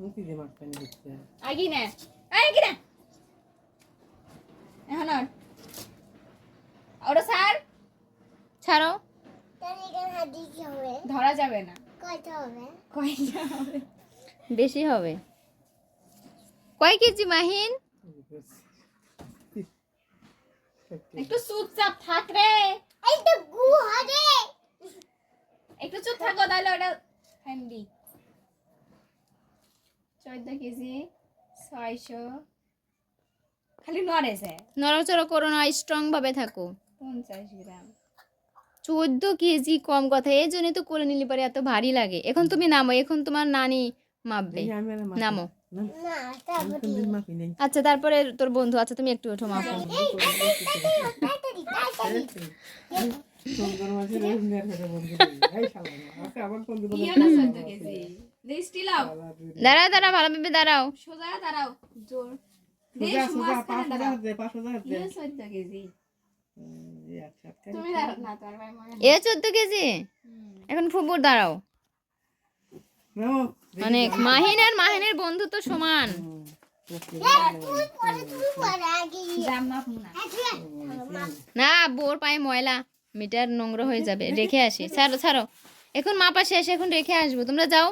মুখি দিয়ে মাছ পানি দিচ্ছে আগি না। আগি না। এখন ওটা স্যার ছাড়ো। ধরা যাবে না। কয়টা হবে বেশি হবে। কয় কেজি মাহিন? একটু চুপচাপ থাক রে। একটু চুপ থাকো তাহলে ওটা হ্যান্ডি চোদ্দ কেজি ছয়শো খালি নড়েছে নড়াচড়া করো না স্ট্রং ভাবে থাকো পঞ্চাশ গ্রাম চোদ্দ কেজি কম কথা এই জন্যই তো করে নিলি পারে এত ভারী লাগে এখন তুমি নামো এখন তোমার নানি মাপবে নামো আচ্ছা তারপরে তোর বন্ধু আচ্ছা তুমি একটু ওঠো মাপো আচ্ছা আমার বন্ধু ইয়ে দৃষ্টি লাও দাঁড়াও দাঁড়াও ভালোভাবে দাঁড়াও। সোজা দাঁড়াও জোর। সোজা দাঁড়াও। দে ইয়ে এই আচ্ছা আচ্ছা তুমি দাঁড়াও না তোমার ভাই মনে এ চোদ্দ কেজি? এখন ফুপুর দাঁড়াও। অনেক মাহিন আর মাহিনের বন্ধু তো সমান। না না বোর পায়ে ময়লা। মিটার নোংরা হয়ে যাবে। রেখে আসি। ছাড়ো ছাড়ো। এখন মাপা শেষ এখন রেখে আসব। তোমরা যাও।